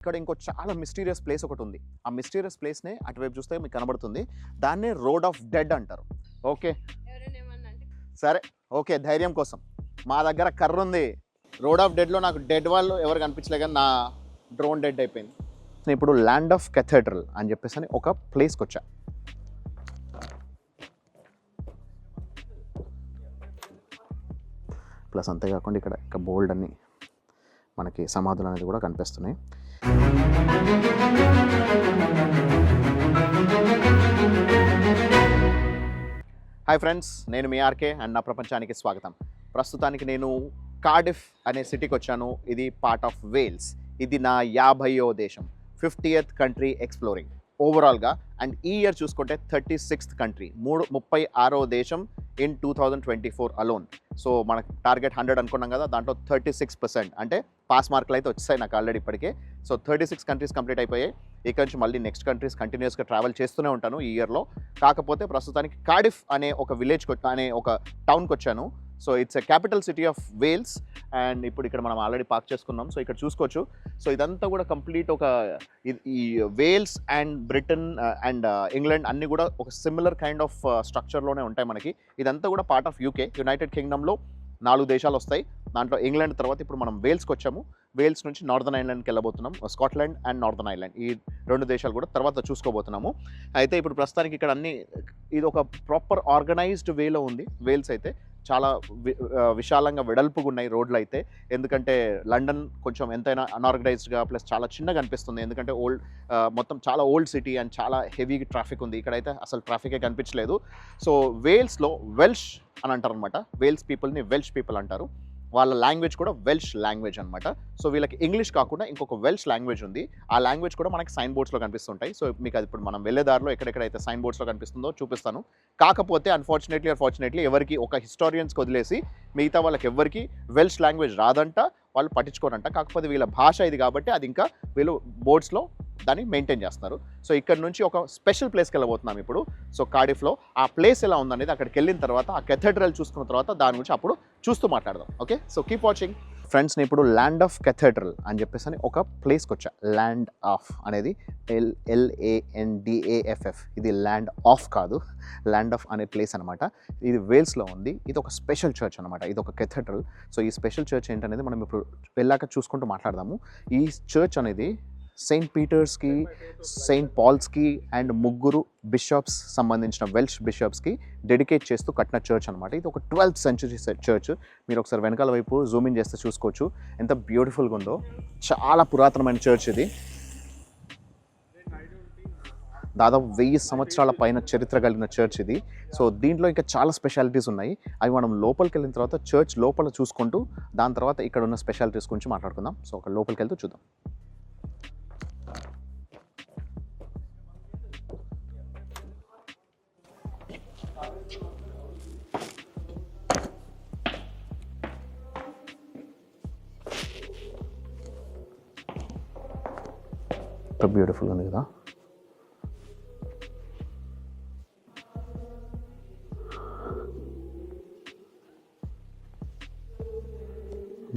ఇక్కడ ఇంకో చాలా మిస్టీరియస్ ప్లేస్ ఒకటి ఉంది. ఆ మిస్టీరియస్ ప్లేస్నే అటువైపు చూస్తే మీకు కనబడుతుంది. దాన్నే రోడ్ ఆఫ్ డెడ్ అంటారు. ఓకే సరే. ఓకే ధైర్యం కోసం. మా దగ్గర కర్ర ఉంది. రోడ్ ఆఫ్ డెడ్లో నాకు డెడ్ వాళ్ళు ఎవరు కనిపించలే కానీ నా డ్రోన్ డెడ్ అయిపోయింది. నేను ఇప్పుడు ల్యాండ్ ఆఫ్ కెథెడ్రల్ అని చెప్పేసి అని ఒక ప్లేస్కి వచ్చా. ప్లస్ అంతేకాకుండా ఇక్కడ ఇక బోల్డ్ అన్ని మనకి సమాధులు అనేది కూడా కనిపిస్తున్నాయి. హాయ్ ఫ్రెండ్స్ నేను మీ ఆర్కే అండ్ నా ప్రపంచానికి స్వాగతం. ప్రస్తుతానికి నేను కార్డిఫ్ అనే సిటీకి వచ్చాను. ఇది పార్ట్ ఆఫ్ వేల్స్ ఇది నా యాభయో దేశం. ఫిఫ్టీయత్ కంట్రీ ఎక్స్ప్లోరింగ్ ఓవరాల్గా అండ్ ఈ ఇయర్ చూసుకుంటే థర్టీ సిక్స్త్ కంట్రీ మూడు ముప్పై ఆరో దేశం in two thousand twenty four alone so మనకు టార్గెట్ హండ్రెడ్ అనుకున్నాం కదా దాంట్లో థర్టీ సిక్స్ పర్సెంట్ అంటే పాస్ మార్కులు అయితే వచ్చాయి నాకు ఆల్రెడీ ఇప్పటికే. So thirty six countries complete అయిపోయాయి. ఇక నుంచి మళ్ళీ నెక్స్ట్ కంట్రీస్ కంటిన్యూస్గా ట్రావెల్ చేస్తూనే ఉంటాను ఈ ఇయర్లో కాకపోతే ప్రస్తుతానికి కాడిఫ్ అనే ఒక విలేజ్కి అనే ఒక టౌన్కి వచ్చాను. So it's a capital city of Wales and ఇప్పుడు ఇక్కడ మనం ఆల్రెడీ పార్క్ చేసుకున్నాం. సో ఇక్కడ చూసుకోవచ్చు. సో ఇదంతా కూడా కంప్లీట్ ఒక ఈ Wales and Britain and England అన్నీ కూడా ఒక సిమిలర్ కైండ్ ఆఫ్ స్ట్రక్చర్లోనే ఉంటాయి మనకి. ఇదంతా కూడా పార్ట్ ఆఫ్ యూకే యునైటెడ్ కింగ్డమ్లో నాలుగు దేశాలు వస్తాయి. దాంట్లో ఇంగ్లాండ్ తర్వాత ఇప్పుడు మనం వేల్స్కి వచ్చాము. వేల్స్ నుంచి నార్దర్న్ ఐలాండ్కి వెళ్ళబోతున్నాం. స్కాట్లాండ్ అండ్ నార్దర్న్ ఐలాండ్ ఈ రెండు దేశాలు కూడా తర్వాత చూసుకోబోతున్నాము. అయితే ఇప్పుడు ప్రస్తుతానికి ఇక్కడ అన్ని ఇది ఒక ప్రాపర్ ఆర్గనైజ్డ్ వేలో ఉంది. వేల్స్ అయితే చాలా విశాలంగా వెడల్పుగా ఉన్నాయి రోడ్లు అయితే ఎందుకంటే లండన్ కొంచెం ఎంతైనా అనార్గనైజ్డ్గా ప్లస్ చాలా చిన్నగా అనిపిస్తుంది. ఎందుకంటే ఓల్డ్ మొత్తం చాలా ఓల్డ్ సిటీ అండ్ చాలా హెవీ ట్రాఫిక్ ఉంది. ఇక్కడైతే అసలు ట్రాఫికే కనిపించలేదు. సో వేల్స్లో వెల్ష్ అని అంటారు అనమాట వేల్స్ పీపుల్ని వెల్ష్ పీపుల్ అంటారు. వాళ్ళ లాంగ్వేజ్ కూడా వెల్ష్ లాంగ్వేజ్ అనమాట సో వీళ్ళకి ఇంగ్లీష్ కాకుండా ఇంకొక వెల్ష్ లాంగ్వేజ్ ఉంది. ఆ లాంగ్వేజ్ కూడా మనకి సైన్ బోర్డ్స్లో కనిపిస్తుంటాయి. సో మీకు అది ఇప్పుడు మనం వెళ్ళేదారిలో ఎక్కడెక్కడైతే సైన్ బోర్డ్స్లో కనిపిస్తుందో చూపిస్తాను. కాకపోతే అన్ఫార్చునేట్లీ అన్ఫార్చునేట్లీ ఎవరికి ఒక హిస్టారియన్స్కి వదిలేసి మిగతా వాళ్ళకి ఎవరికి వెల్ష్ లాంగ్వేజ్ రాదంట. వాళ్ళు పట్టించుకోరంట. కాకపోతే వీళ్ళ భాష ఇది కాబట్టి అది ఇంకా వీళ్ళు బోర్డ్స్లో దాన్ని మెయింటైన్ చేస్తున్నారు సో ఇక్కడ నుంచి ఒక స్పెషల్ ప్లేస్కి వెళ్ళబోతున్నాం ఇప్పుడు. సో కాడిఫ్లో ఆ ప్లేస్ ఎలా ఉందనేది అక్కడికి వెళ్ళిన తర్వాత ఆ కెథడ్రల్ చూసుకున్న తర్వాత దాని గురించి అప్పుడు చూస్తూ మాట్లాడదాం. Okay? So keep watching friends నేను ఇప్పుడు ల్యాండ్ ఆఫ్ కెథెడ్రల్ అని చెప్పేసి అని ఒక ప్లేస్కి వచ్చా ల్యాండ్ ఆఫ్ అనేది ఎల్ ఎల్ఏఎన్డిఏఎఫ్ఎఫ్ ఇది ల్యాండ్ ఆఫ్ కాదు. ల్యాండ్ ఆఫ్ అనే ప్లేస్ అనమాట ఇది వేల్స్లో ఉంది. ఇది ఒక స్పెషల్ చర్చ్ అనమాట ఇది ఒక కెథెడ్రల్ సో ఈ స్పెషల్ చర్చ్ ఏంటనేది మనం ఇప్పుడు వెళ్ళాక చూసుకుంటూ మాట్లాడదాము. ఈ చర్చ్ అనేది సెయింట్ పీటర్స్కి సెయింట్ పాల్స్కి అండ్ ముగ్గురు బిషప్స్ సంబంధించిన వెల్ష్ బిషప్స్కి డెడికేట్ చేస్తూ కట్టిన చర్చ్ అనమాట ఇది ఒక ట్వెల్త్ సెంచరీ చర్చ్ మీరు ఒకసారి వెనకాల వైపు జూమ్ ఇన్ చేస్తే చూసుకోవచ్చు. ఎంత బ్యూటిఫుల్గా ఉందో. చాలా పురాతనమైన చర్చ్ ఇది. దాదాపు వెయ్యి సంవత్సరాల పైన చరిత్ర కలిగిన చర్చ్ ఇది. సో దీంట్లో ఇంకా చాలా స్పెషాలిటీస్ ఉన్నాయి. అవి మనం లోపలికి వెళ్ళిన తర్వాత చర్చ్ లోపల చూసుకుంటూ దాని తర్వాత ఇక్కడ ఉన్న స్పెషాలిటీస్ గురించి మాట్లాడుకుందాం. సో ఒక లోపలికి వెళ్తూ చూద్దాం. ఎంత బ్యూటిఫుల్ ఉంది కదా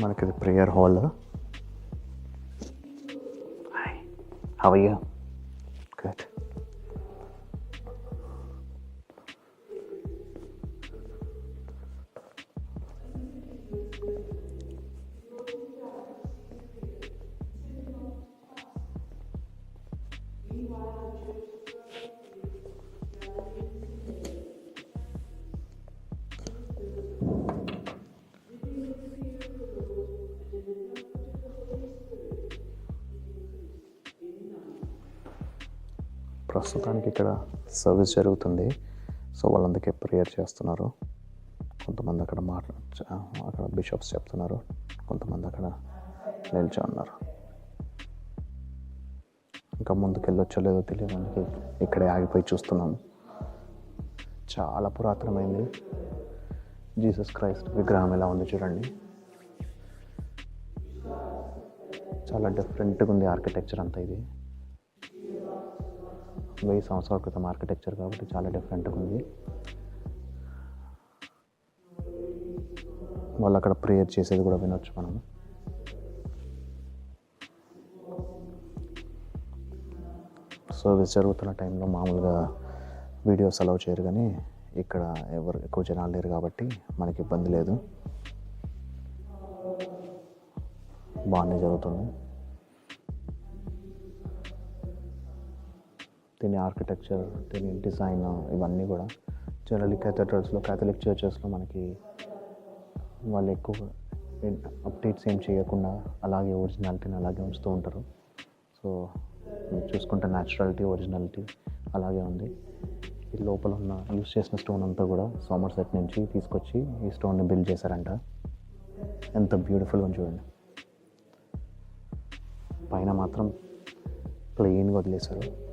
మనకి ఇది ప్రేయర్ హాల్ హాయ్ ప్రస్తుతానికి ఇక్కడ సర్వీస్ జరుగుతుంది. సో వాళ్ళందరికీ ప్రేయర్ చేస్తున్నారు. కొంతమంది అక్కడ మాట్లా అక్కడ బిషప్స్ చెప్తున్నారు. కొంతమంది అక్కడ నిల్చో ఉన్నారు ఇంకా ముందుకు వెళ్ళొచ్చో లేదో తెలియదు ఇక్కడే ఆగిపోయి చూస్తున్నాము చాలా పురాతనమైంది. జీసస్ క్రైస్ట్ విగ్రహం ఎలా ఉంది చూడండి. చాలా డిఫరెంట్గా ఉంది ఆర్కిటెక్చర్ అంతా ఇది. వెయ్యి సంవత్సరాల క్రితం ఆర్కిటెక్చర్ కాబట్టి చాలా డిఫరెంట్గా ఉంది. వాళ్ళు అక్కడ ప్రేయర్ చేసేది కూడా వినొచ్చు మనం సర్వీస్ జరుగుతున్న టైంలో మామూలుగా వీడియోస్ అలౌ చేయరు కానీ ఇక్కడ ఎవరు ఎక్కువ జనాలు లేరు కాబట్టి మనకి ఇబ్బంది లేదు. బాగానే జరుగుతుంది. దీని ఆర్కిటెక్చర్ దీని డిజైన్ ఇవన్నీ కూడా. జనరల్లీ క్యాథడ్రల్స్లో క్యాథలిక్ చర్చెస్లో మనకి వాళ్ళు ఎక్కువ అప్డేట్స్ ఏం చేయకుండా అలాగే ఒరిజినాలిటీని అలాగే ఉంచుతూ ఉంటారు. సో చూసుకుంటే న్యాచురాలిటీ ఒరిజినాలిటీ అలాగే ఉంది. ఈ లోపల ఉన్న యూస్ చేసిన స్టోన్ అంతా కూడా సోమర్ సెట్ నుంచి తీసుకొచ్చి ఈ స్టోన్ని బిల్డ్ చేశారంట. ఎంత బ్యూటిఫుల్గా చూడండి. పైన మాత్రం ప్లెయిన్గా వదిలేశారు.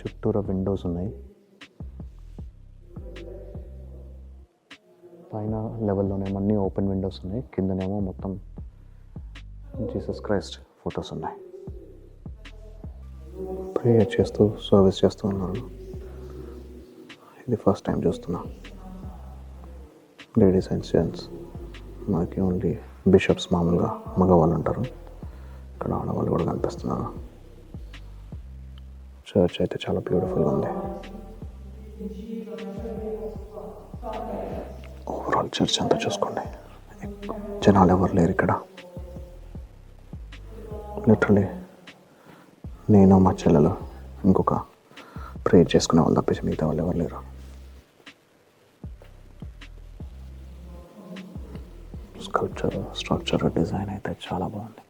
చుట్టూరా విండోస్ ఉన్నాయి. పైన లెవెల్లోనేమో అన్ని ఓపెన్ విండోస్ ఉన్నాయి. కిందనేమో మొత్తం జీసస్ క్రైస్ట్ ఫొటోస్ ఉన్నాయి. ప్రేయర్ చేస్తూ సర్వీస్ చేస్తూ ఉన్నాను ఇది ఫస్ట్ టైం చూస్తున్నా. లేడీస్ అండ్ జెంట్స్ మనకి ఓన్లీ బిషప్స్ మామూలుగా మగవాళ్ళు ఉంటారు. ఇక్కడ ఆడవాళ్ళు కూడా కనిపిస్తున్నారు. చర్చ్ అయితే చాలా బ్యూటిఫుల్గా ఉంది. ఓవరాల్ చర్చ్ అంతా చూసుకోండి. జనాలు ఎవరు లేరు ఇక్కడ. లిటరలీ నేను మా చెల్లెలు ఇంకొక ప్రేయర్ చేసుకునే వాళ్ళు తప్పేసి మిగతా వాళ్ళు ఎవరు లేరు. స్కల్ప్చర్ స్ట్రక్చర్ డిజైన్ అయితే చాలా బాగుంది.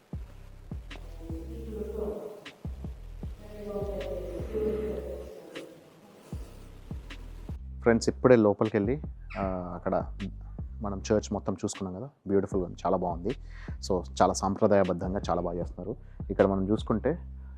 ఫ్రెండ్స్ ఇప్పుడే లోపలికి వెళ్ళి అక్కడ మనం చర్చ్ మొత్తం చూసుకున్నాం కదా బ్యూటిఫుల్గా చాలా బాగుంది. సో చాలా సాంప్రదాయబద్ధంగా చాలా బాగా చేస్తున్నారు. ఇక్కడ మనం చూసుకుంటే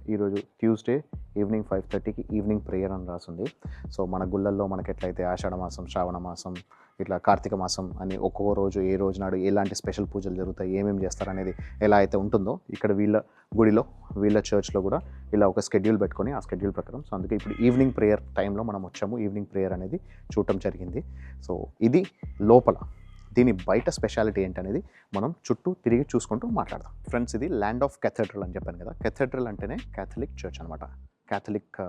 ఈరోజు ట్యూస్డే ఈవినింగ్ ఫైవ్ థర్టీకి ఈవినింగ్ ప్రేయర్ అని రాసింది. సో మన గుళ్ళల్లో మనకి ఎట్లయితే ఆషాఢ మాసం శ్రావణ మాసం ఇట్లా కార్తీక మాసం అని ఒక్కొక్క రోజు ఏ రోజు నాడు ఎలాంటి స్పెషల్ పూజలు జరుగుతాయి ఏమేమి చేస్తారనేది ఎలా అయితే ఉంటుందో ఇక్కడ వీళ్ళ గుడిలో వీళ్ళ చర్చ్లో కూడా ఇలా ఒక స్కెడ్యూల్ పెట్టుకొని ఆ స్కెడ్యూల్ ప్రకారం. సో అందుకే ఇప్పుడు ఈవినింగ్ ప్రేయర్ టైంలో మనం వచ్చాము. ఈవినింగ్ ప్రేయర్ అనేది చూడటం జరిగింది. సో ఇది లోపల. దీని బయట స్పెషాలిటీ ఏంటనేది మనం చుట్టూ తిరిగి చూసుకుంటూ మాట్లాడదాం. ఫ్రెండ్స్ ఇది ల్యాండ్ ఆఫ్ కెథడ్రల్ అని చెప్పాను కదా. కెథడ్రల్ అంటేనే క్యాథలిక్ చర్చ్ అనమాట Catholic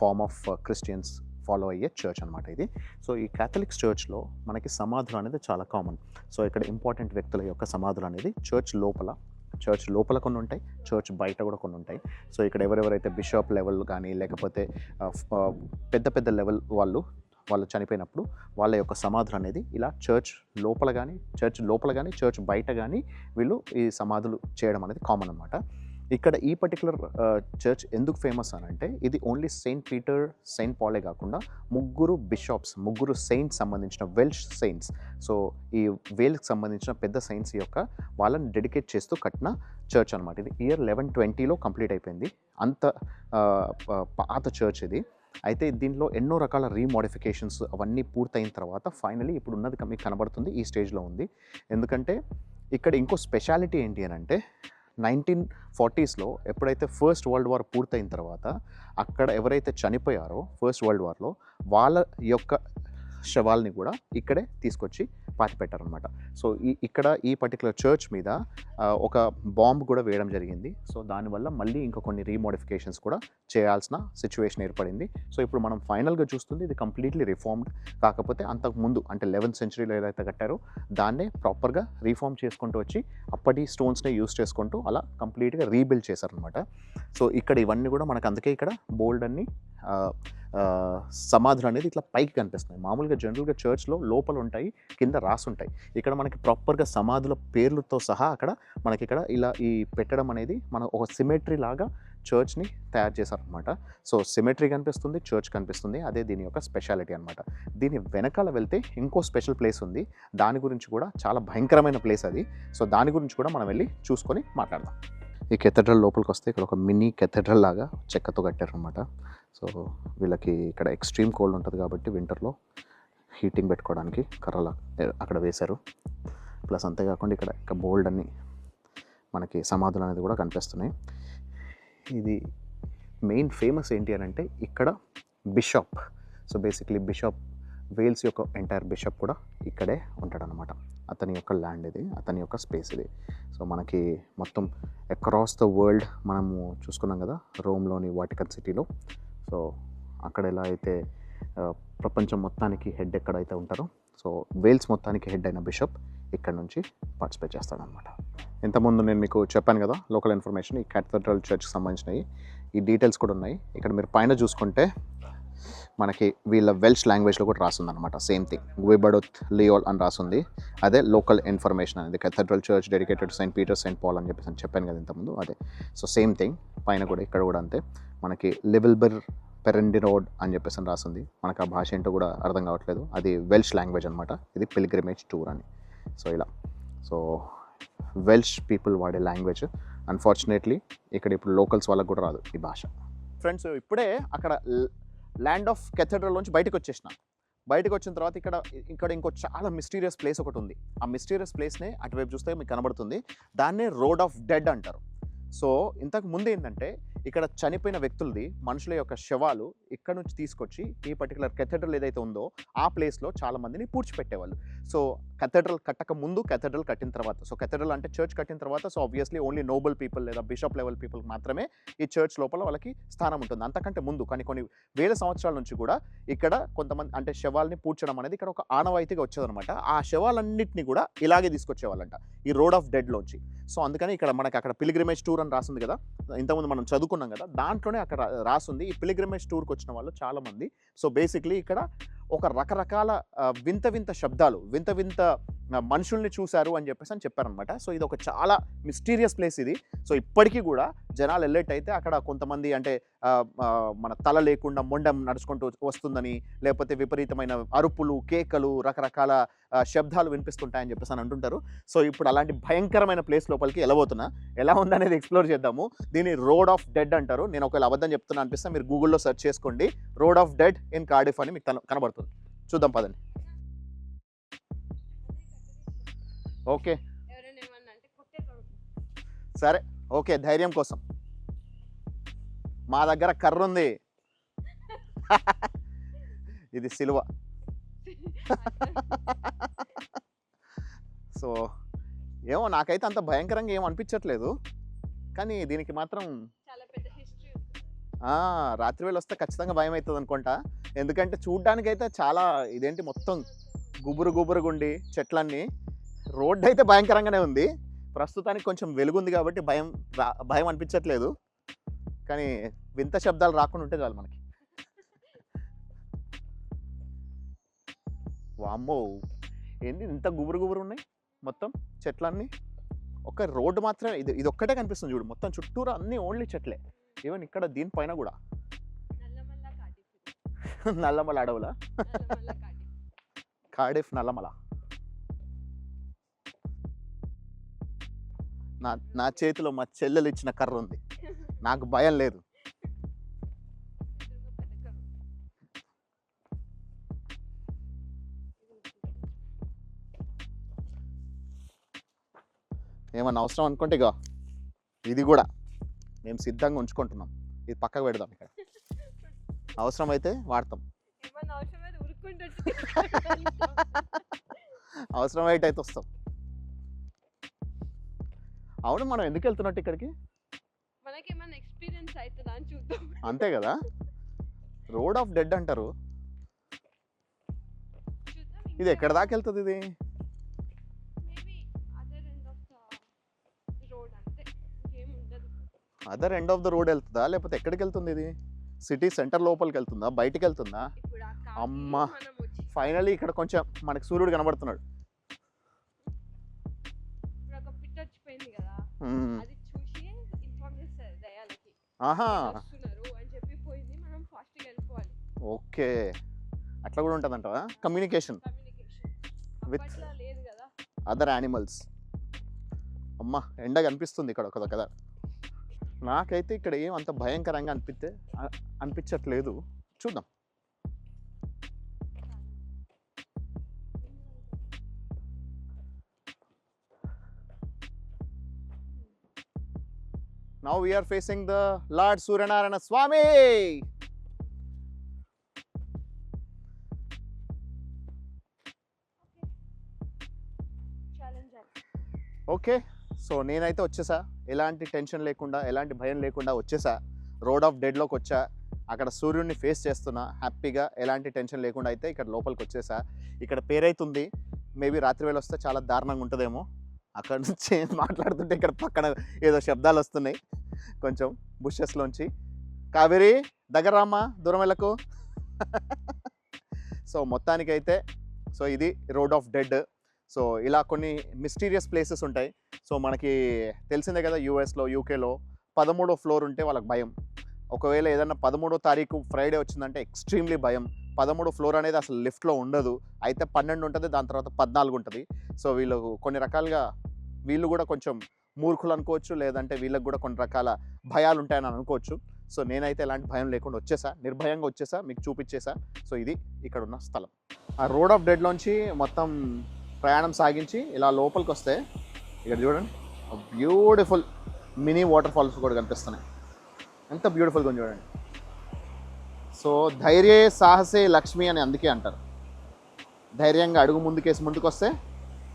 form of Christians follow అయ్యే చర్చ్ అనమాట ఇది. సో ఈ క్యాథలిక్ చర్చ్లో మనకి సమాధులు అనేది చాలా కామన్ సో ఇక్కడ ఇంపార్టెంట్ వ్యక్తుల యొక్క సమాధులు అనేది చర్చ్ లోపల చర్చ్ లోపల కొన్ని ఉంటాయి చర్చ్ బయట కూడా కొన్ని ఉంటాయి. సో ఇక్కడ ఎవరెవరైతే బిషప్ లెవెల్ కానీ లేకపోతే uh, uh, పెద్ద పెద్ద లెవెల్ వాళ్ళు వాళ్ళు చనిపోయినప్పుడు వాళ్ళ యొక్క సమాధులు అనేది ఇలా చర్చ్ లోపల కానీ చర్చ్ లోపల కానీ చర్చ్ బయట కానీ వీళ్ళు ఈ సమాధులు చేయడం అనేది కామన్ అనమాట ఇక్కడ ఈ పర్టికులర్ చర్చ్ ఎందుకు ఫేమస్ అని అంటే ఇది ఓన్లీ సెయింట్ పీటర్ సెయింట్ పాలే కాకుండా ముగ్గురు బిషప్స్ ముగ్గురు సెయింట్స్ సంబంధించిన వెల్ష్ సెయింట్స్. సో ఈ వేల్కి సంబంధించిన పెద్ద సెయింట్స్ యొక్క వాళ్ళని డెడికేట్ చేస్తూ కట్టిన చర్చ్ అనమాట ఇది ఇయర్ లెవెన్ ట్వంటీలో కంప్లీట్ అయిపోయింది. అంత పాత చర్చ్ ఇది. అయితే దీంట్లో ఎన్నో రకాల రీమోడిఫికేషన్స్ అవన్నీ పూర్తయిన తర్వాత ఫైనలీ ఇప్పుడు ఉన్నది మీకు కనబడుతుంది ఈ స్టేజ్లో ఉంది. ఎందుకంటే ఇక్కడ ఇంకో స్పెషాలిటీ ఏంటి అని అంటే నైన్టీన్ ఫార్టీస్లో ఎప్పుడైతే ఫస్ట్ వరల్డ్ వార్ పూర్తయిన తర్వాత అక్కడ ఎవరైతే చనిపోయారో ఫస్ట్ వరల్డ్ వార్లో వాళ్ళ యొక్క శవాల్ని కూడా ఇక్కడే తీసుకొచ్చి పాతిపెట్టారనమాట సో ఈ ఇక్కడ ఈ పర్టికులర్ చర్చ్ మీద ఒక బాంబ్ కూడా వేయడం జరిగింది. సో దానివల్ల మళ్ళీ ఇంకా కొన్ని రీమోడిఫికేషన్స్ కూడా చేయాల్సిన సిచ్యువేషన్ ఏర్పడింది. సో ఇప్పుడు మనం ఫైనల్గా చూస్తుంది ఇది కంప్లీట్లీ రిఫార్మ్డ్ కాకపోతే అంతకు ముందు అంటే లెవెన్త్ సెంచరీలో ఏదైతే కట్టారో దాన్నే ప్రాపర్గా రీఫార్మ్ చేసుకుంటూ వచ్చి అప్పటి స్టోన్స్ని యూస్ చేసుకుంటూ అలా కంప్లీట్గా రీబిల్డ్ చేశారనమాట సో ఇక్కడ ఇవన్నీ కూడా మనకు అందుకే ఇక్కడ బోల్డ్ అన్ని సమాధులు అనేది ఇట్లా పైకి కనిపిస్తున్నాయి. మామూలుగా జనరల్గా చర్చ్లో లోపల ఉంటాయి కింద రాసుంటాయి. ఇక్కడ మనకి ప్రాపర్గా సమాధుల పేర్లతో సహా అక్కడ మనకి ఇక్కడ ఇలా ఈ పెట్టడం అనేది మన ఒక సిమెట్రీ లాగా చర్చ్ని తయారు చేశారనమాట సో సిమెట్రీ కనిపిస్తుంది చర్చ్ కనిపిస్తుంది. అదే దీని యొక్క స్పెషాలిటీ అనమాట దీని వెనకాల వెళ్తే ఇంకో స్పెషల్ ప్లేస్ ఉంది. దాని గురించి కూడా చాలా భయంకరమైన ప్లేస్ అది. సో దాని గురించి కూడా మనం వెళ్ళి చూసుకొని మాట్లాడదాం. ఈ కెథడ్రల్ లోపలికి వస్తే ఇక్కడ ఒక మినీ కెథడ్రల్ లాగా చెక్కతో కట్టారనమాట సో వీళ్ళకి ఇక్కడ ఎక్స్ట్రీమ్ కోల్డ్ ఉంటుంది కాబట్టి వింటర్లో హీటింగ్ పెట్టుకోవడానికి కర్రల అక్కడ వేశారు. ప్లస్ అంతేకాకుండా ఇక్కడ బోల్డ్ అని మనకి సమాధులు అనేది కూడా కనిపిస్తున్నాయి. ఇది మెయిన్ ఫేమస్ ఏంటి అని అంటే ఇక్కడ bishop so basically bishop Wales యొక్క ఎంటైర్ బిషప్ కూడా ఇక్కడే ఉంటాడనమాట అతని యొక్క ల్యాండ్ ఇది అతని యొక్క స్పేస్ ఇది. సో మనకి మొత్తం అక్రాస్ ద వరల్డ్ మనము చూసుకున్నాం కదా రోమ్లోని వాటికన్ సిటీలో సో అక్కడ ఎలా అయితే ప్రపంచం మొత్తానికి హెడ్ ఎక్కడైతే ఉంటారో సో వేల్స్ మొత్తానికి హెడ్ అయిన బిషప్ ఇక్కడ నుంచి పార్టిసిపేట్ చేస్తాడనమాట ఇంతకుముందు నేను మీకు చెప్పాను కదా లోకల్ ఇన్ఫర్మేషన్ ఈ క్యాథడ్రల్ చర్చ్కి సంబంధించినవి. ఈ డీటెయిల్స్ కూడా ఉన్నాయి. ఇక్కడ మీరు పైన చూసుకుంటే మనకి వీళ్ళ వెల్ష్ లాంగ్వేజ్లో కూడా రాస్తుంది సేమ్ థింగ్. గుబడోత్ లియోల్ అని రాస్తుంది అదే లోకల్ ఇన్ఫర్మేషన్ అనేది cathedral church dedicated saint Peter saint Paul అని చెప్పేసి అని చెప్పాను కదా ఇంతకుముందు అదే. So same thing. పైన కూడా ఇక్కడ కూడా అంతే. మనకి లెవెల్బర్ పెరెండి రోడ్ అని చెప్పేసి అని రాస్తుంది మనకు ఆ భాష ఏంటో కూడా అర్థం కావట్లేదు. అది వెల్ష్ లాంగ్వేజ్ అనమాట ఇది పిల్గ్రిమేజ్ టూర్ అని. సో ఇలా. సో వెల్ష్ పీపుల్ వాడే లాంగ్వేజ్ అన్ఫార్చునేట్లీ ఇక్కడ ఇప్పుడు లోకల్స్ వాళ్ళకు కూడా రాదు ఈ భాష. ఫ్రెండ్స్ ఇప్పుడే అక్కడ ల్యాండ్ ఆఫ్ కెథడ్రల్ నుంచి బయటకు వచ్చేసిన. బయటకు వచ్చిన తర్వాత ఇక్కడ ఇక్కడ ఇంకో చాలా మిస్టీరియస్ ప్లేస్ ఒకటి ఉంది. ఆ మిస్టీరియస్ ప్లేస్నే అటువైపు చూస్తే మీకు కనబడుతుంది. దాన్నే రోడ్ ఆఫ్ డెడ్ అంటారు. సో ఇంతకు ముందు ఏంటంటే ఇక్కడ చనిపోయిన వ్యక్తులది మనుషుల యొక్క శవాలు ఇక్కడ నుంచి తీసుకొచ్చి ఈ పర్టికులర్ కెథడ్రల్ ఏదైతే ఉందో ఆ ప్లేస్లో చాలా మందిని పూడ్చిపెట్టేవాళ్ళు. సో కెథడ్రల్ కట్టక ముందు కెథడ్రల్ కట్టిన తర్వాత సో కెథడ్రల్ అంటే చర్చ్ కట్టిన తర్వాత so obviously only noble people లేదా బిషప్ లెవెల్ పీపుల్ మాత్రమే ఈ చర్చ్ లోపల వాళ్ళకి స్థానం ఉంటుంది. అంతకంటే ముందు కానీ కొన్ని వేల సంవత్సరాల నుంచి కూడా ఇక్కడ కొంతమంది అంటే శవాల్ని పూడ్చడం అనేది ఇక్కడ ఒక ఆనవాయితీగా వచ్చేదనమాట ఆ శవాలన్నింటినీ కూడా ఇలాగే తీసుకొచ్చేవాళ్ళంట ఈ రోడ్ ఆఫ్ డెడ్లోంచి సో అందుకని ఇక్కడ మనకి అక్కడ పిలిగ్రిమేజ్ టూర్ అని రాసింది కదా ఇంతకుముందు మనం చదువుకున్నాం కదా దాంట్లోనే అక్కడ రాసింది. ఈ పిలిగ్రిమేజ్ టూర్కి వచ్చిన వాళ్ళు చాలామంది. సో బేసిక్లీ ఇక్కడ ఒక రకరకాల వింత వింత శబ్దాలు వింత వింత మనుషుల్ని చూశారు అని చెప్పేసి అని చెప్పారనమాట సో ఇది ఒక చాలా మిస్టీరియస్ ప్లేస్ ఇది. సో ఇప్పటికీ కూడా జనాలు వెళ్ళేటైతే అక్కడ కొంతమంది అంటే మన తల లేకుండా మొండం నడుచుకుంటూ వస్తుందని లేకపోతే విపరీతమైన అరుపులు కేకలు రకరకాల శబ్దాలు వినిపిస్తుంటాయని చెప్పేసి అని అంటుంటారు. సో ఇప్పుడు అలాంటి భయంకరమైన ప్లేస్ లోపలికి వెళ్ళబోతున్నా. ఎలా ఉందనేది ఎక్స్ప్లోర్ చేద్దాము. దీన్ని రోడ్ ఆఫ్ డెడ్ అంటారు. నేను ఒకవేళ అబద్ధం చెప్తున్నా అనిపిస్తే మీరు గూగుల్లో సెర్చ్ చేసుకోండి. Road of dead in Cardiff అని మీకు కన- కనబడుతుంది. చూద్దాం పదండి. ఓకే. సరే ఓకే ధైర్యం కోసం. మా దగ్గర కర్ర ఉంది ఇది సిలువ. సో ఏమో నాకైతే అంత భయంకరంగా ఏం అనిపించట్లేదు. కానీ దీనికి మాత్రం చాలా పెద్ద హిస్టరీ ఆ, రాత్రి వేళ వస్తే ఖచ్చితంగా భయం అవుతుంది అనుకుంటా. ఎందుకంటే చూడ్డానికైతే చాలా ఇదేంటి మొత్తం? గుబురు గుబురుగుండి చెట్లన్నీ. రోడ్డు అయితే భయంకరంగానే ఉంది. ప్రస్తుతానికి కొంచెం వెలుగుంది కాబట్టి భయం రా భయం అనిపించట్లేదు. కానీ వింత శబ్దాలు రాకుండా ఉంటే చాలు మనకి. వామ్మో! ఏంది ఇంత గుబురు గుబురు ఉన్నాయి మొత్తం చెట్లన్నీ? ఒక రోడ్డు మాత్రమే ఇది ఇది ఒక్కటే కనిపిస్తుంది చూడు. మొత్తం చుట్టూరా అన్నీ ఓన్లీ చెట్లే. ఈవెన్ ఇక్కడ దీనిపైన కూడా. నల్లమల అడవుల? కార్డిఫ్ నల్లమల. నా నా చేతిలో మా చెల్లెలు ఇచ్చిన కర్ర ఉంది నాకు భయం లేదు. ఏమన్నా అవసరం అనుకుంటే ఇగో ఇది కూడా మేము సిద్ధంగా ఉంచుకుంటున్నాం. ఇది పక్కకు పెడదాం ఇక్కడ. అవసరం అయితే వాడతాం అవసరం అయితే వస్తాం. అవును మనం ఎందుకు వెళ్తున్నట్టు ఇక్కడికి? మనకి ఎక్స్పీరియన్స్ అవుతుందా అని చూద్దాం. అంతే కదా? రోడ్ ఆఫ్ డెడ్ అంటారు. ఇది ఎక్కడ దాకా వెళ్తుంది ఇది? Other end of the road వెళ్తుందా? లేకపోతే ఎక్కడికి వెళ్తుంది ఇది? సిటీ సెంటర్ లోపలికి వెళ్తుందా? బయటికి వెళ్తుందా? అమ్మా. ఫైనలీ ఇక్కడ కొంచెం మనకి సూర్యుడు కనబడుతున్నాడు. అది చూసి ఇన్ఫార్మ్ చేస్తారు దయాలకి. ఆహా! వస్తున్నారు అని చెప్పి పోయింది. మనం ఫాస్ట్గా వెళ్ళిపోవాలి. ఓకే. అట్లా కూడా ఉంటుందంటవా? కమ్యూనికేషన్. కమ్యూనికేషన్. With- అప్పట్లో లేదు కదా. Other animals. అమ్మ ఎండ కనిపిస్తుంది ఇక్కడ ఒక కదా నాకైతే ఇక్కడ ఏం అంత భయంకరంగా అనిపిస్తే అనిపించట్లేదు. చూద్దాం. Now we are facing the Lord Suryanarayana Swami. Okay so నేనైతే వచ్చేసా. ఎలాంటి టెన్షన్ లేకుండా ఎలాంటి భయం లేకుండా వచ్చేసా. రోడ్ ఆఫ్ డెడ్లోకి వచ్చా. అక్కడ సూర్యుడిని ఫేస్ చేస్తున్నా. హ్యాపీగా ఎలాంటి టెన్షన్ లేకుండా అయితే ఇక్కడ లోపలికి వచ్చేసా. ఇక్కడ పేరైతుంది. మేబీ రాత్రి వేళ వస్తే చాలా దారుణంగా ఉంటుందేమో. అక్కడ నుంచి మాట్లాడుతుంటే ఇక్కడ పక్కన ఏదో శబ్దాలు వస్తున్నాయి. కొంచెం బుషెస్లోంచి కావేరి దగ్గర రామ్మా దూరం వెళ్ళకు. సో మొత్తానికైతే సో ఇది రోడ్ ఆఫ్ డెడ్. సో ఇలా కొన్ని మిస్టీరియస్ ప్లేసెస్ ఉంటాయి. సో మనకి తెలిసిందే కదా యూఎస్లో యూకేలో పదమూడో ఫ్లోర్ ఉంటే వాళ్ళకి భయం. ఒకవేళ ఏదైనా పదమూడో తారీఖు ఫ్రైడే వచ్చిందంటే ఎక్స్ట్రీమ్లీ భయం. పదమూడు ఫ్లోర్ అనేది అసలు లిఫ్ట్లో ఉండదు. అయితే పన్నెండు ఉంటుంది దాని తర్వాత పద్నాలుగు ఉంటుంది. సో వీళ్ళు కొన్ని రకాలుగా వీళ్ళు కూడా కొంచెం మూర్ఖులు అనుకోవచ్చు లేదంటే వీళ్ళకి కూడా కొన్ని రకాల భయాలు ఉంటాయని అనుకోవచ్చు. సో నేనైతే ఎలాంటి భయం లేకుండా వచ్చేసా. నిర్భయంగా వచ్చేసా మీకు చూపించేసా. సో ఇది ఇక్కడ ఉన్న స్థలం. ఆ రోడ్ ఆఫ్ డెడ్లోంచి మొత్తం ప్రయాణం సాగించి ఇలా లోపలికి వస్తే ఇక్కడ చూడండి బ్యూటిఫుల్ మినీ వాటర్ ఫాల్స్ కూడా కనిపిస్తున్నాయి. ఎంత బ్యూటిఫుల్గా ఉంది చూడండి. సో ధైర్యే సాహసే లక్ష్మి అని అందుకే అంటారు. ధైర్యంగా అడుగు ముందుకేసి ముందుకు వస్తే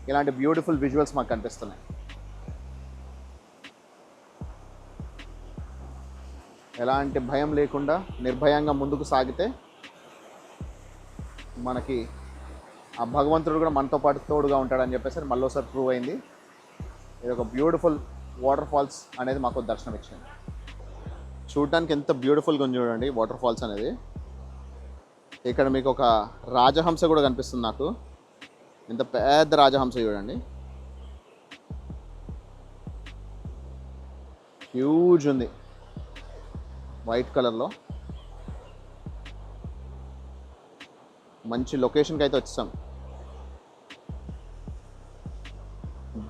ఇలాంటి బ్యూటిఫుల్ విజువల్స్ మాకు కనిపిస్తున్నాయి. ఎలాంటి భయం లేకుండా నిర్భయంగా ముందుకు సాగితే మనకి ఆ భగవంతుడు కూడా మనతో పాటు తోడుగా ఉంటాడని చెప్పేసి మళ్ళీసారి ప్రూవ్ అయింది. ఇది ఒక బ్యూటిఫుల్ వాటర్ ఫాల్స్ అనేది మాకు దర్శనం ఇచ్చింది చూడటానికి ఎంత బ్యూటిఫుల్గా ఉంది చూడండి వాటర్ ఫాల్స్ అనేది. ఇక్కడ మీకు ఒక రాజహంస కూడా కనిపిస్తుంది నాకు. ఇంత పెద్ద రాజహంస చూడండి. హ్యూజ్ ఉంది. వైట్ కలర్లో మంచి లొకేషన్కి అయితే వచ్చాం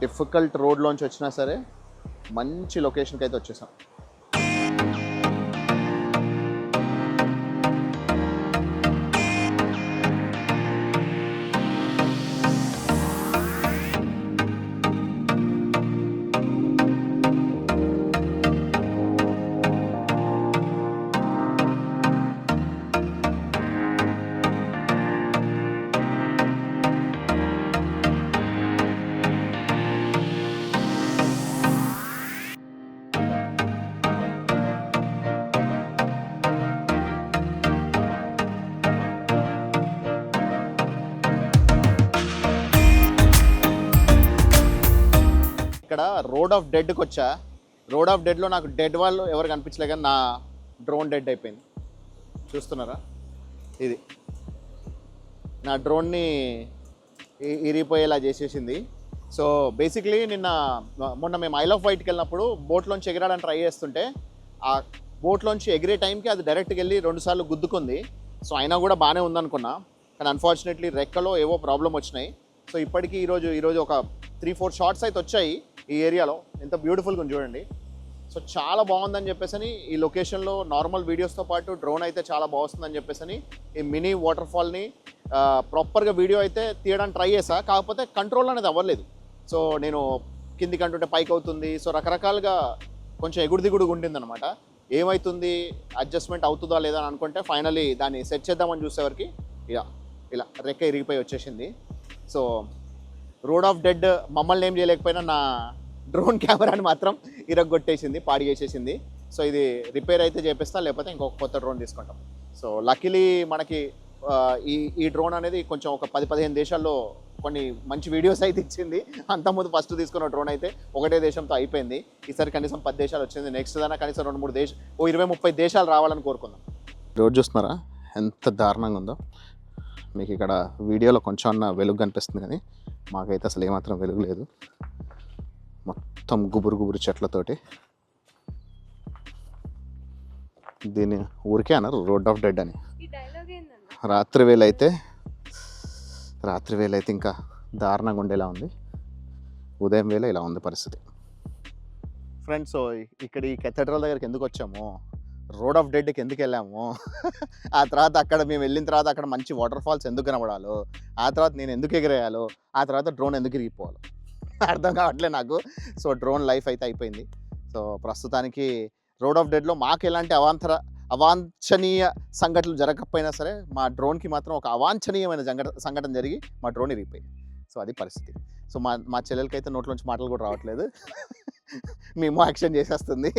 డిఫికల్ట్ రోడ్లోంచి వచ్చినా సరే మంచి లొకేషన్కి అయితే వచ్చేసాం. ఇక్కడ రోడ్ ఆఫ్ డెడ్కి వచ్చా? రోడ్ ఆఫ్ డెడ్లో నాకు డెడ్ వాళ్ళు ఎవరు కనిపించలే కానీ నా డ్రోన్ డెడ్ అయిపోయింది. చూస్తున్నారా? ఇది. నా డ్రోన్ని ఇ- ఇరిగిపోయేలా చేసేసింది. సో బేసిక్లీ నిన్న మొన్న మేము ఐల్ ఆఫ్ వైట్కి వెళ్ళినప్పుడు బోట్లోంచి ఎగరడానికి ట్రై చేస్తుంటే ఆ బోట్లోంచి ఎగిరే టైంకి అది డైరెక్ట్గా వెళ్ళి రెండుసార్లు గుద్దుకుంది. సో అయినా కూడా బాగానే ఉందనుకున్నా. కానీ అన్ఫార్చునేట్లీ రెక్కలో ఏవో ప్రాబ్లం వచ్చినాయి. సో ఇప్పటికీ ఈరోజు ఈరోజు ఒక త్రీ ఫోర్ షార్ట్స్ అయితే వచ్చాయి. ఈ ఏరియాలో ఎంత బ్యూటిఫుల్గా చూడండి. సో చాలా బాగుందని చెప్పేసి ఈ లొకేషన్లో నార్మల్ వీడియోస్తో పాటు డ్రోన్ అయితే చాలా బాగుందని చెప్పేసి ఈ మినీ వాటర్ ఫాల్ని ప్రాపర్గా వీడియో అయితే తీయడానికి ట్రై చేసా కాకపోతే కంట్రోల్ అనేది అవ్వలేదు. సో నేను కిందికి అంటుంటే పైకి అవుతుంది. సో రకరకాలుగా కొంచెం ఎగుడు దిగుడుగా ఉండిందనమాట ఏమవుతుంది అడ్జస్ట్మెంట్ అవుతుందా లేదా అని అనుకుంటే ఫైనలీ దాన్ని సెట్ చేద్దామని చూసేవరకు ఇలా ఇలా రెక్క ఇరిగిపోయి వచ్చేసింది. సో రోడ్ ఆఫ్ డెడ్ మమ్మల్ని ఏం చేయలేకపోయినా నా డ్రోన్ కెమెరాని మాత్రం ఇరగొట్టేసింది పాడి చేసేసింది. సో ఇది రిపేర్ అయితే చేపిస్తా లేకపోతే ఇంకొక కొత్త డ్రోన్ తీసుకుంటాం. సో లక్కీలీ మనకి ఈ ఈ డ్రోన్ అనేది కొంచెం ఒక పది పదిహేను దేశాల్లో కొన్ని మంచి వీడియోస్ అయితే ఇచ్చింది. అంతకుముందు ఫస్ట్ తీసుకున్న డ్రోన్ అయితే ఒకటే దేశంతో అయిపోయింది. ఈసారి కనీసం పది దేశాలు వచ్చింది. నెక్స్ట్ దాకా కనీసం రెండు మూడు దేశ ఓ ఇరవై ముప్పై దేశాలు రావాలని కోరుకుందాం. రోజు చూస్తున్నారా? ఎంత దారుణంగా ఉందో. మీకు ఇక్కడ వీడియోలో కొంచెం అన్న వెలుగు కనిపిస్తుంది కానీ మాకైతే అసలు ఏమాత్రం వెలుగు లేదు. మొత్తం గుబురు గుబురు చెట్లతోటి. దీన్ని ఊరికే అన్నారు రోడ్ ఆఫ్ డెడ్ అని. ఈ డైలాగ్ ఏందన్న? రాత్రి వేళ అయితే రాత్రి వేళ అయితే ఇంకా దారుణంగా ఉండేలా ఉంది. ఉదయం వేళ ఇలా ఉంది పరిస్థితి. ఫ్రెండ్స్ ఇక్కడ ఈ కెథడ్రల్ దగ్గరికి ఎందుకు వచ్చాము? రోడ్ ఆఫ్ డెడ్కి ఎందుకు వెళ్ళాము? ఆ తర్వాత అక్కడ మేము వెళ్ళిన తర్వాత అక్కడ మంచి వాటర్ ఫాల్స్ ఎందుకు కనబడాలో? ఆ తర్వాత నేను ఎందుకు ఎగిరేయాలో? ఆ తర్వాత డ్రోన్ ఎందుకు ఇరిగిపోవాలో? అర్థం కావట్లే నాకు. సో డ్రోన్ లైఫ్ అయితే అయిపోయింది. సో ప్రస్తుతానికి రోడ్ ఆఫ్ డెడ్లో మాకు ఎలాంటి అవాంతర అవాంఛనీయ సంఘటనలు జరగకపోయినా సరే మా డ్రోన్కి మాత్రం ఒక అవాంఛనీయమైన సంఘట సంఘటన జరిగి మా డ్రోన్ ఇరిగిపోయింది. సో అది పరిస్థితి. సో మా మా చెల్లెలకి అయితే నోట్లోంచి మాటలు కూడా రావట్లేదు. మేము యాక్షన్ చేసేస్తుంది.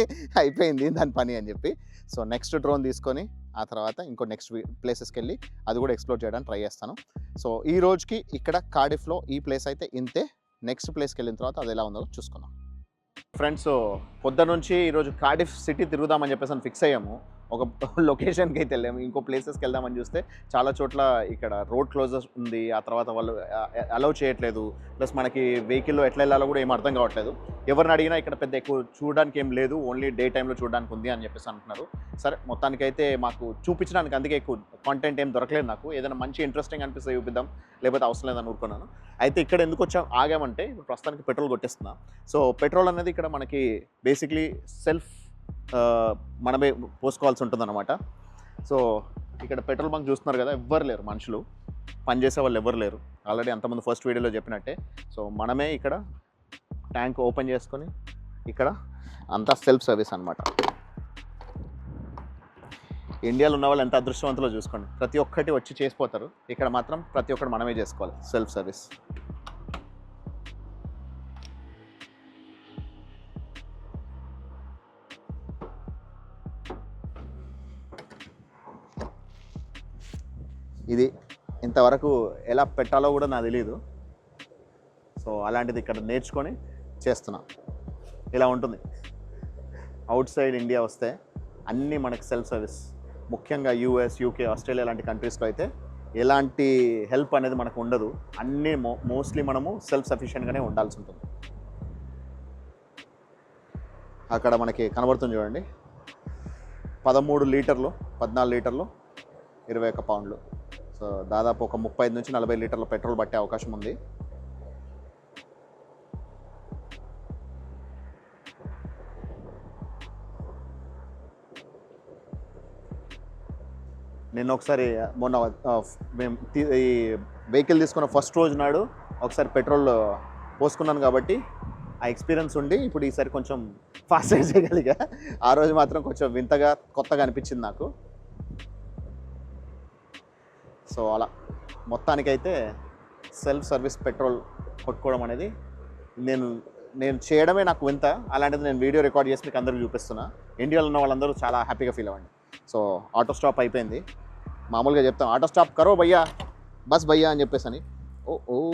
అయిపోయింది దాని పని అని చెప్పి. సో నెక్స్ట్ డ్రోన్ తీసుకొని ఆ తర్వాత ఇంకో నెక్స్ట్ ప్లేసెస్కి వెళ్ళి అది కూడా ఎక్స్ప్లోర్ చేయడానికి ట్రై చేస్తాను. సో ఈ రోజుకి ఇక్కడ కార్డిఫ్లో ఈ ప్లేస్ అయితే ఇంతే. నెక్స్ట్ ప్లేస్కి వెళ్ళిన తర్వాత అది ఎలా ఉందో చూసుకుందాం. ఫ్రెండ్స్ పొద్దున నుంచి ఈరోజు కార్డిఫ్ సిటీ తిరుగుదామని చెప్పేసి అని ఫిక్స్ అయ్యాము. ఒక లొకేషన్కి అయితే వెళ్ళాము ఇంకో ప్లేసెస్కి వెళ్దామని చూస్తే చాలా చోట్ల ఇక్కడ రోడ్ క్లోజెస్ ఉంది. ఆ తర్వాత వాళ్ళు అలౌ చేయట్లేదు. ప్లస్ మనకి వెహికల్లో ఎట్లా వెళ్ళాలో కూడా ఏం అర్థం కావట్లేదు. ఎవరిని అడిగినా ఇక్కడ పెద్ద ఎక్కువ చూడడానికి ఏం లేదు. ఓన్లీ డే టైంలో చూడడానికి ఉంది అని చెప్పేసి అంటున్నారు. సరే మొత్తానికైతే మాకు చూపించడానికి అందుకే ఎక్కువ కాంటెంట్ ఏం దొరకలేదు నాకు. ఏదైనా మంచి ఇంట్రెస్టింగ్ అనిపిస్తే చూపిద్దాం. లేకపోతే అవసరం లేదని ఊరుకున్నాను. అయితే ఇక్కడ ఎందుకు వచ్చా? ఆగామంటే ప్రస్తుతానికి పెట్రోల్ కొట్టేస్తున్నా. సో పెట్రోల్ అనేది ఇక్కడ మనకి బేసిక్లీ సెల్ఫ్ మనమే పోసుకోవాల్సి ఉంటుంది అనమాట సో ఇక్కడ పెట్రోల్ బంక్ చూస్తున్నారు కదా ఎవ్వరు లేరు మనుషులు. పనిచేసే వాళ్ళు ఎవ్వరు లేరు. ఆల్రెడీ అంతమంది ఫస్ట్ వీడియోలో చెప్పినట్టే. సో మనమే ఇక్కడ ట్యాంక్ ఓపెన్ చేసుకొని ఇక్కడ అంతా సెల్ఫ్ సర్వీస్ అనమాట ఇండియాలో ఉన్న వాళ్ళు ఎంత అదృష్టవంతులో చూసుకోండి. ప్రతి ఒక్కటి వచ్చి చేసిపోతారు. ఇక్కడ మాత్రం ప్రతి ఒక్కటి మనమే చేసుకోవాలి. Self service. ఇది ఇంతవరకు ఎలా పెట్టాలో కూడా నాకు తెలియదు సో అలాంటిది ఇక్కడ నేర్చుకొని చేస్తున్నా. ఇలా ఉంటుంది. అవుట్ సైడ్ ఇండియా వస్తే అన్నీ మనకి సెల్ఫ్ సర్వీస్ ముఖ్యంగా యూఎస్ యూకే ఆస్ట్రేలియా లాంటి కంట్రీస్లో అయితే ఎలాంటి హెల్ప్ అనేది మనకు ఉండదు. అన్నీ మో మోస్ట్లీ మనము సెల్ఫ్ సఫిషియెంట్గానే ఉండాల్సి ఉంటుంది. అక్కడ మనకి కనబడుతుంది చూడండి. పదమూడు లీటర్లు పద్నాలుగు లీటర్లు ఇరవై ఒక్క పౌండ్లు దాదాపు ఒక ముప్పై ఐదు నుంచి నలభై లీటర్ల పెట్రోల్ పట్టే అవకాశం ఉంది. నేను ఒకసారి మొన్న మేము ఈ వెహికల్ తీసుకున్న ఫస్ట్ రోజు నాడు ఒకసారి పెట్రోల్ పోసుకున్నాను కాబట్టి ఆ ఎక్స్పీరియన్స్ ఉండి ఇప్పుడు ఈసారి కొంచెం ఫాస్ట్గా చేయగలిగా. ఆ రోజు మాత్రం కొంచెం వింతగా కొత్తగా అనిపించింది నాకు. సో అలా. మొత్తానికైతే సెల్ఫ్ సర్వీస్ పెట్రోల్ కొట్టుకోవడం అనేది నేను నేను చేయడమే నాకు వింత. అలాంటిది నేను వీడియో రికార్డ్ చేసి మీకు అందరికీ చూపిస్తున్నా. ఇండియాలో ఉన్న వాళ్ళందరూ చాలా హ్యాపీగా ఫీల్ అవ్వండి. సో ఆటో స్టాప్ అయిపోయింది. మామూలుగా చెప్తాం ఆటో స్టాప్ కరో భయ్యా బస్ భయ్యా అని చెప్పేసి అని. ఓ ఓ.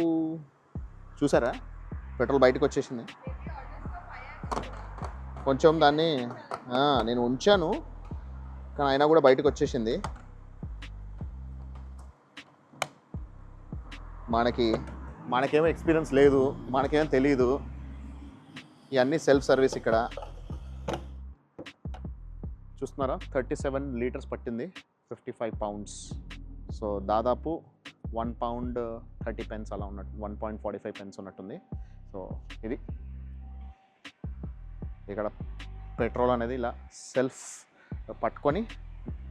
చూసారా? పెట్రోల్ బయటకు వచ్చేసింది. కొంచెం దాన్ని నేను ఉంచాను. కానీ అయినా కూడా బయటకు వచ్చేసింది. మనకి మనకేమో ఎక్స్పీరియన్స్ లేదు మనకేమో తెలియదు ఇవన్నీ సెల్ఫ్ సర్వీస్ ఇక్కడ. చూస్తున్నారా? థర్టీ సెవెన్ లీటర్స్ పట్టింది ఫిఫ్టీ ఫైవ్ పౌండ్స్. సో దాదాపు వన్ పౌండ్ థర్టీ పెన్స్ అలా ఉన్నట్టు one point forty five pence ఉన్నట్టుంది. సో ఇది. ఇక్కడ పెట్రోల్ అనేది ఇలా సెల్ఫ్ పట్టుకొని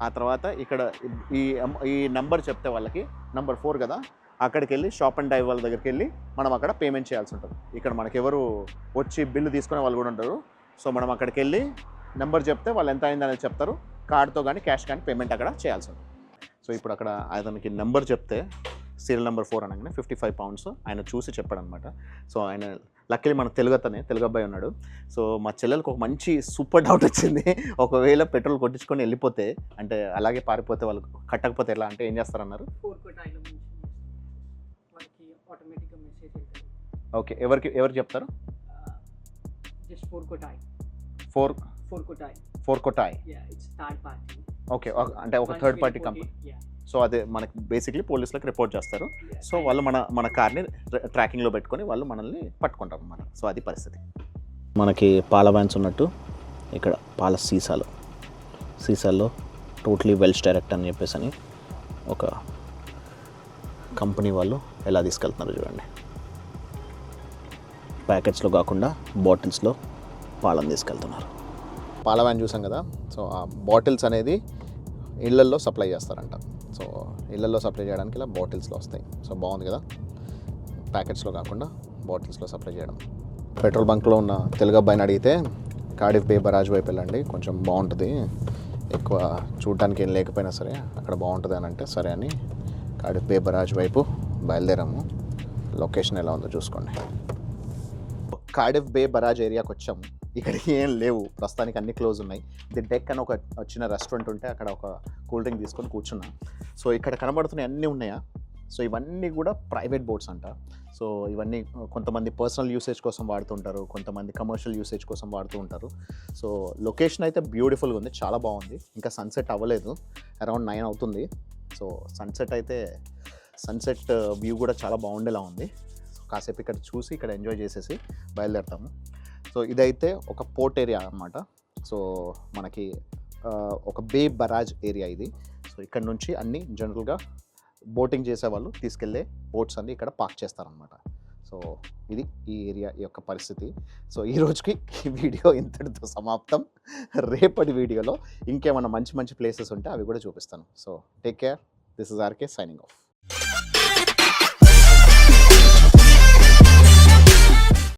ఆ తర్వాత ఇక్కడ ఈ ఈ నంబర్ చెప్తే వాళ్ళకి నంబర్ ఫోర్ కదా? అక్కడికి వెళ్ళి షాప్ అండ్ డైవ్ వాళ్ళ దగ్గరికి వెళ్ళి మనం అక్కడ పేమెంట్ చేయాల్సి ఉంటుంది. ఇక్కడ మనకి ఎవరు వచ్చి బిల్లు తీసుకునే వాళ్ళు కూడా ఉంటారు. సో మనం అక్కడికి వెళ్ళి నెంబర్ చెప్తే వాళ్ళు ఎంత అయింది అనేది చెప్తారు. కార్డ్తో కానీ క్యాష్ కానీ పేమెంట్ అక్కడ చేయాల్సి ఉంటుంది. సో ఇప్పుడు అక్కడ అతనికి నెంబర్ చెప్తే సీరియల్ నెంబర్ ఫోర్ అనగానే ఫిఫ్టీ ఫైవ్ పౌండ్స్ ఆయన చూసి చెప్పాడు అనమాట సో ఆయన లక్కీ మన తెలుగు అతనే తెలుగు అబ్బాయి ఉన్నాడు. సో మా చెల్లెలకు ఒక మంచి సూపర్ డౌట్ వచ్చింది. ఒకవేళ పెట్రోల్ కొట్టించుకొని వెళ్ళిపోతే అంటే అలాగే పారిపోతే వాళ్ళు కట్టకపోతే ఎలా? అంటే ఏం చేస్తారన్నారు? ఓకే ఎవరికి ఎవరు చెప్తారు? Just four four four four కొటాయ్ third party okay అంటే ఒక థర్డ్ పార్టీ కంపెనీ సో అదే మనకి బేసిక్లీ పోలీసులకు రిపోర్ట్ చేస్తారు. సో వాళ్ళు మన మన కార్ని ట్రాకింగ్లో పెట్టుకొని వాళ్ళు మనల్ని పట్టుకుంటారు అన్నమాట. సో అది పరిస్థితి. మనకి పాల వ్యాన్స్ ఉన్నట్టు ఇక్కడ పాల సీసాలు. సీసాల్లో టోటలీ వెల్స్ డైరెక్ట్ అని చెప్పేసి అని ఒక కంపెనీ వాళ్ళు ఎలా తీసుకెళ్తున్నారు చూడండి. ప్యాకెట్స్లో కాకుండా బాటిల్స్లో పాలను తీసుకెళ్తున్నారు. పాల వ్యాన్ చూసాం కదా సో ఆ బాటిల్స్ అనేది ఇళ్ళల్లో సప్లై చేస్తారంట. సో ఇళ్ళల్లో సప్లై చేయడానికి ఇలా బాటిల్స్లో వస్తాయి. సో బాగుంది కదా ప్యాకెట్స్లో కాకుండా బాటిల్స్లో సప్లై చేయడం. పెట్రోల్ బంక్లో ఉన్న తెలుగు అబ్బాయిని అడిగితే కాడిఫ్ బే బరాజ్ వైపు వెళ్ళండి కొంచెం బాగుంటుంది ఎక్కువ చూడటానికి ఏం లేకపోయినా సరే అక్కడ బాగుంటుంది అని అంటే సరే అని కాడిఫ్ బే బరాజ్ వైపు బయలుదేరాము లొకేషన్ ఎలా ఉందో చూసుకోండి. కార్డిఫ్ బే బరాజ్ ఏరియాకి వచ్చాము. ఇక్కడ ఏం లేవు. ప్రస్తుతానికి అన్ని క్లోజ్ ఉన్నాయి. ది డెక్ అని ఒక చిన్న రెస్టారెంట్ ఉంటే అక్కడ ఒక కూల్ డ్రింక్ తీసుకొని కూర్చున్నాం. సో ఇక్కడ కనబడుతున్నాయి అన్నీ ఉన్నాయా? సో ఇవన్నీ కూడా ప్రైవేట్ బోట్స్ అంట. సో ఇవన్నీ కొంతమంది పర్సనల్ యూసేజ్ కోసం వాడుతుంటారు కొంతమంది కమర్షియల్ యూసేజ్ కోసం వాడుతూ ఉంటారు. సో లొకేషన్ అయితే బ్యూటిఫుల్గా ఉంది. చాలా బాగుంది. ఇంకా సన్సెట్ అవ్వలేదు. అరౌండ్ నైన్ అవుతుంది. సో సన్సెట్ అయితే సన్సెట్ వ్యూ uh, కూడా చాలా బాగుండేలా ఉంది. కాసేపు ఇక్కడ చూసి ఇక్కడ ఎంజాయ్ చేసేసి బయలుదేరుతాము. సో ఇదైతే ఒక పోర్ట్ ఏరియా అన్నమాట. సో మనకి ఒక బే బరాజ్ ఏరియా ఇది. సో ఇక్కడ నుంచి అన్ని జనరల్గా బోటింగ్ చేసే వాళ్ళు తీసుకెళ్ళే బోట్స్ అన్ని ఇక్కడ పార్క్ చేస్తారనమాట సో ఇది ఈ ఏరియా యొక్క పరిస్థితి. సో ఈ రోజుకి ఈ వీడియో ఇంతటితో సమాప్తం. రేపటి వీడియోలో ఇంకేమైనా మంచి మంచి ప్లేసెస్ ఉంటే అవి కూడా చూపిస్తాను. So take care. This is RK signing off.